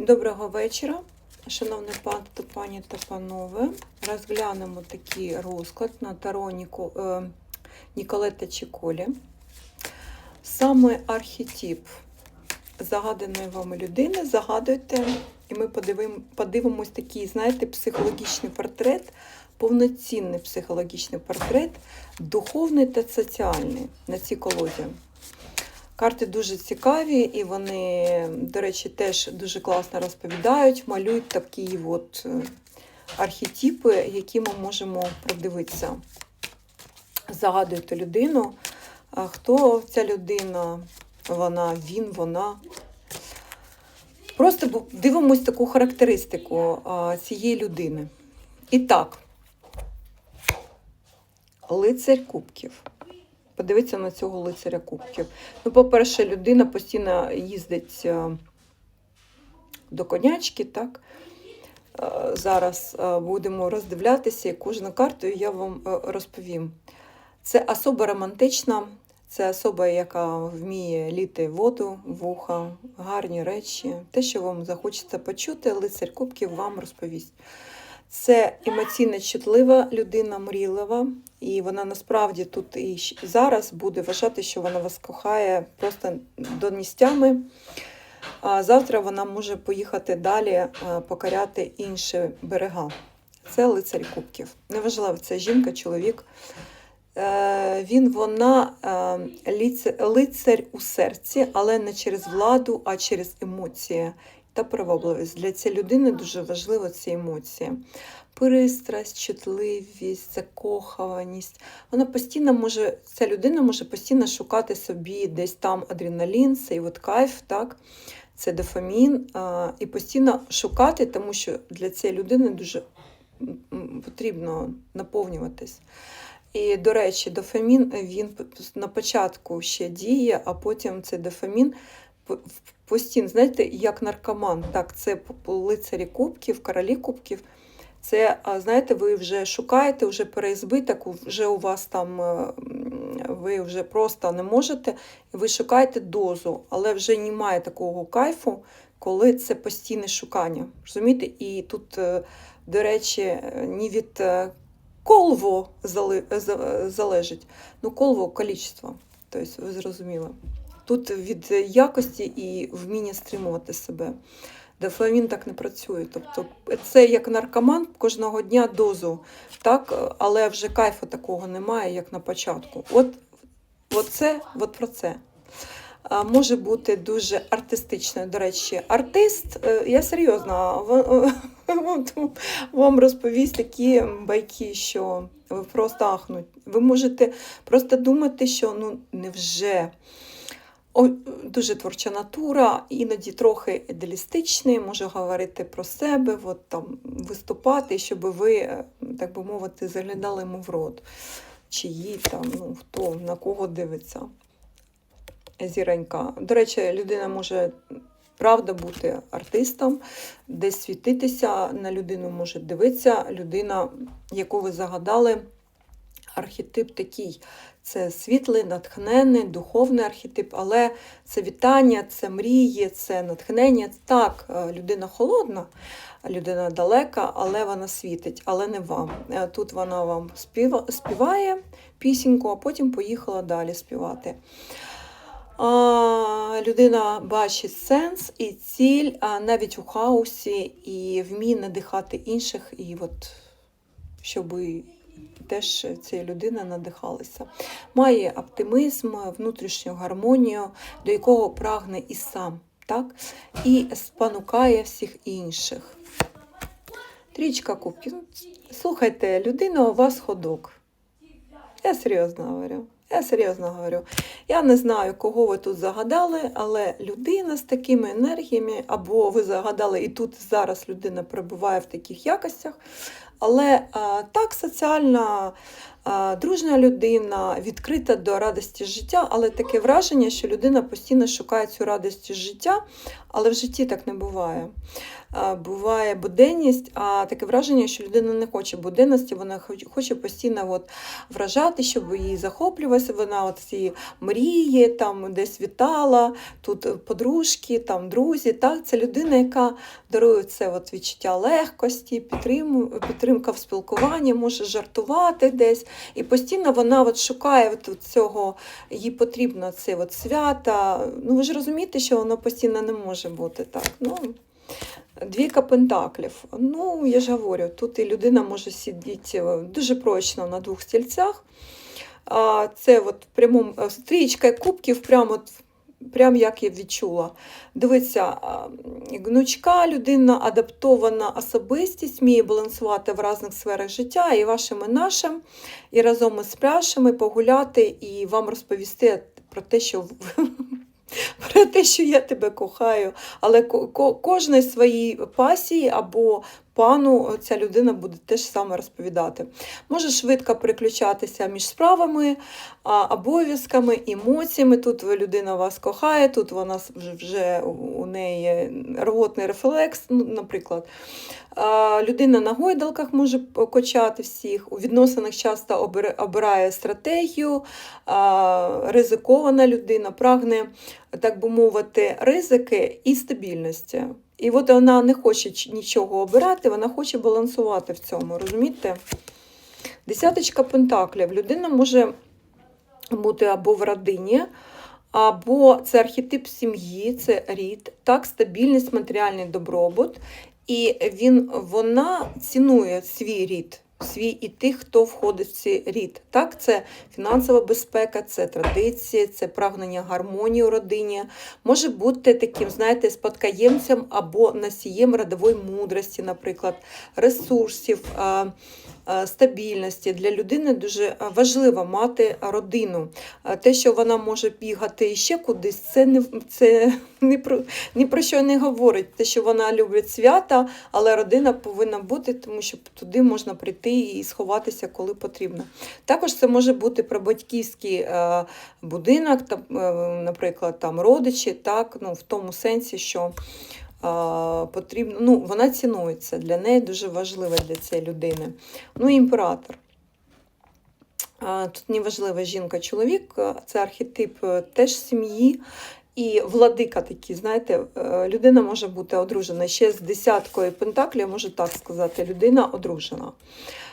Доброго вечора, панство, пані та панове. Розглянемо такий розклад на таро Ніко, е, Ніколета Чіколі. Саме архетип загаданої вами людини. Загадуйте, і ми подивимо, подивимось такий, знаєте, психологічний портрет, повноцінний психологічний портрет, духовний та соціальний на цій колоді. Карти дуже цікаві, і вони, до речі, теж дуже класно розповідають, малюють такі от е, архетипи, які ми можемо продивитися. Загадуєте людину. Хто ця людина? Вона, він, вона. Просто дивимось таку характеристику цієї людини. І так, лицарь кубків. Подивіться на цього лицаря кубків. Ну, по-перше, людина постійно їздить е, до конячки, так? Е, Зараз е, будемо роздивлятися і кожну карту я вам розповім. Це особа романтична, це особа, яка вміє літи воду, вуха, гарні речі. Те, що вам захочеться почути, лицар кубків вам розповість. Це емоційно чутлива людина, мрійлива, і вона насправді тут і зараз буде вважати, що вона вас кохає просто до ністями. А завтра вона може поїхати далі покоряти інші берега. Це лицарь кубків. Неважливо, це жінка, чоловік. Е, Він, вона е, ліце- лицар у серці, але не через владу, а через емоції та привабливість. Для цієї людини дуже важливо ці емоції. Пристрасть, чутливість, закохуваність. Вона постійно може, ця людина може постійно шукати собі десь там адреналін, цей от кайф, так? це дофамін, а, і постійно шукати, тому що для цієї людини дуже потрібно наповнюватись. І, до речі, дофамін він на початку ще діє, а потім цей дофамін постійно, знаєте, як наркоман. Так, це лицарі кубків, королі кубків. Це, знаєте, ви вже шукаєте, вже переізбиток, вже у вас там, е, ви вже просто не можете, ви шукаєте дозу, але вже немає такого кайфу, коли це постійне шукання. Розумієте? І тут, е, до речі, е, ні від колво залежить, ну колво количество. Тобто, ви зрозуміли. Тут від якості і вміння стримувати себе. Дофамін так не працює. Тобто це як наркоман кожного дня дозу, так? але вже кайфу такого немає, як на початку. От, от це, от про це. Може бути дуже артистичною, до речі, артист, е, я серйозно вам- вам розповість такі байки, що ви просто ахнуть. Ви можете просто думати, що ну невже дуже творча натура, іноді трохи ідеалістичний, може говорити про себе, от, там, виступати, щоб ви, е, так би мовити, заглядали йому в рот. Чи їй там, ну хто на кого дивиться. Зіронька. До речі, людина може правда бути артистом, десь світитися, на людину може дивитися. Людина, яку ви загадали, архетип такий. Це світлий, натхненний, духовний архетип, але це вітання, це мрії, це натхнення. Так, е, людина холодна, людина далека, але вона світить, але не вам. Е, Тут вона вам співає пісеньку, а потім поїхала далі співати. А, людина бачить сенс і ціль а, навіть у хаосі, і вміє надихати інших, і от щоб теж ця людина надихалася. Має оптимізм, внутрішню гармонію, до якого прагне і сам, так? і спонукає всіх інших. Трічка кубків. Слухайте, людина у вас ходок. Я серйозно говорю. Я серйозно говорю. Я не знаю, кого ви тут загадали, але людина з такими енергіями, або ви загадали, і тут зараз людина перебуває в таких якостях. Але а, так соціальна а, дружна людина, відкрита до радості життя, але таке враження, що людина постійно шукає цю радість життя, але в житті так не буває. А, Буває буденність, а таке враження, що людина не хоче буденності, вона хоче постійно от вражати, щоб її захоплювалося. Вона от ці мріє, там десь вітала, тут подружки, там друзі. Так? Це людина, яка дарує це от відчуття легкості, підтриму, підтримка в спілкуванні, може жартувати десь. І постійно вона от шукає от цього, їй потрібно це от свята. Ну ви ж розумієте, що воно постійно не може бути так. Ну, Двійка пентаклів. Ну, я ж говорю, тут і людина може сидіти е, дуже прочно на двох стільцях. Це от в прямому е, стрічка кубків, прямо прям як я відчула. Дивіться, гнучка людина, адаптована особистість, вміє балансувати в різних сферах життя, і вашим, і нашим, і разом із пляшами погуляти, і вам розповісти про те, що про те, що я тебе кохаю, але ко- ко- кожній своїй пасії або пану ця людина буде теж саме розповідати. Може швидко переключатися між справами, обов'язками, емоціями. Тут людина вас кохає, тут вона вже у неї рвотний рефлекс, ну, наприклад. Людина на гойдалках може качати всіх, у відносинах часто обирає стратегію, ризикована людина, прагне, так би мовити, ризики і стабільності. І от вона не хоче нічого обирати, вона хоче балансувати в цьому, розумієте? Десяточка пентаклів. Людина може бути або в родині, або це архетип сім'ї, це рід, так, стабільність, матеріальний добробут. І він, вона цінує свій рід, свій і тих, хто входить в цей рід. Так, це фінансова безпека, це традиції, це прагнення гармонії у родині. Може бути таким, знаєте, спадкоємцем або носієм родової мудрості, наприклад, ресурсів. А, Стабільності для людини дуже важливо мати родину. Те, що вона може бігати ще кудись, це не це ні про ні про що не говорить. Те, що вона любить свята, але родина повинна бути, тому що туди можна прийти і сховатися, коли потрібно. Також це може бути прабатьківський е, будинок, там, е, наприклад, там родичі, так, ну, в тому сенсі, що е, потрібно, ну, вона цінується, для неї дуже важливо для цієї людини. Ну, імператор. Тут неважлива жінка-чоловік, е, це архетип е, теж сім'ї. І владика такі, знаєте, е, людина може бути одружена. Ще з десяткою пентаклів, я можу так сказати, людина одружена.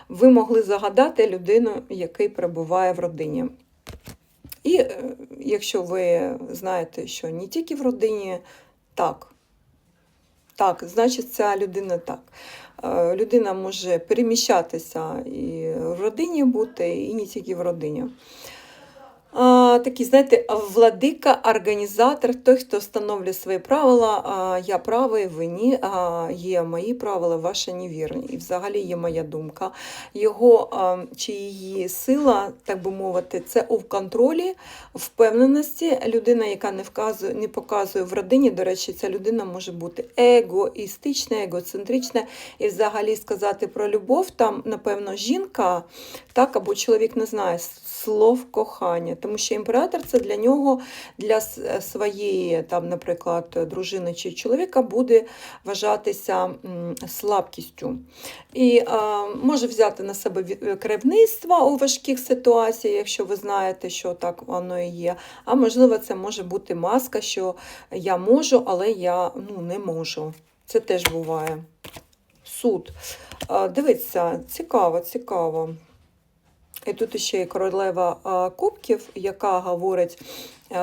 Ви могли загадати людину, який перебуває в родині. І е, якщо ви знаєте, що не тільки в родині, так. Так, значить, ця людина так. Е, Людина може переміщатися і в родині бути, і не тільки в родині. Такий, знаєте, владика, організатор, той, хто встановлює свої правила. Я правий, ви ні, є мої правила, ваші невірні. І взагалі є моя думка. Його чи її сила, так би мовити, це у контролі, впевненості. Людина, яка не вказує, не показує в родині, до речі, ця людина може бути егоїстична, егоцентрична. І взагалі сказати про любов, там, напевно, жінка, так, або чоловік не знає слов кохання, тому що імператор це для нього, для своєї, там, наприклад, дружини чи чоловіка буде вважатися слабкістю. І е, може взяти на себе від- керівництво у важких ситуаціях, якщо ви знаєте, що так воно і є. А можливо, це може бути маска, що я можу, але я ну, не можу. Це теж буває. Суд. Е, Дивіться, цікаво, цікаво. І тут ще є королева кубків, яка говорить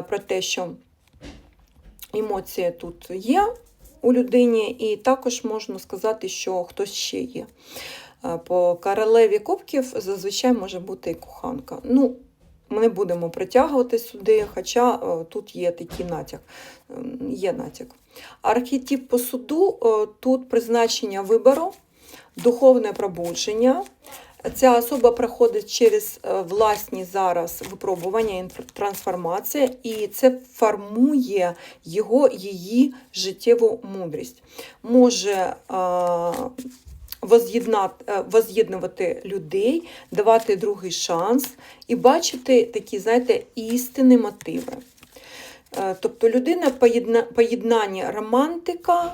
про те, що емоції тут є у людині, і також можна сказати, що хтось ще є. По королеві кубків зазвичай може бути і коханка. Ну, ми не будемо притягувати сюди, хоча е, тут є такий натяк. Ем, Є натяк. Архетип по суду е, тут призначення вибору, духовне пробудження. Ця особа проходить через е, власні зараз випробування, інф- трансформація, і це формує його, її життєву мудрість. Може е, воз'єднувати людей, давати другий шанс і бачити такі, знаєте, істинні мотиви. Е, Тобто людина поєдна- поєднання романтика,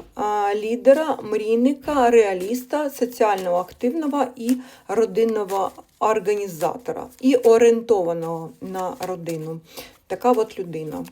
лідера, мрійника, реаліста, соціально активного і родинного організатора, і орієнтованого на родину. Така от людина.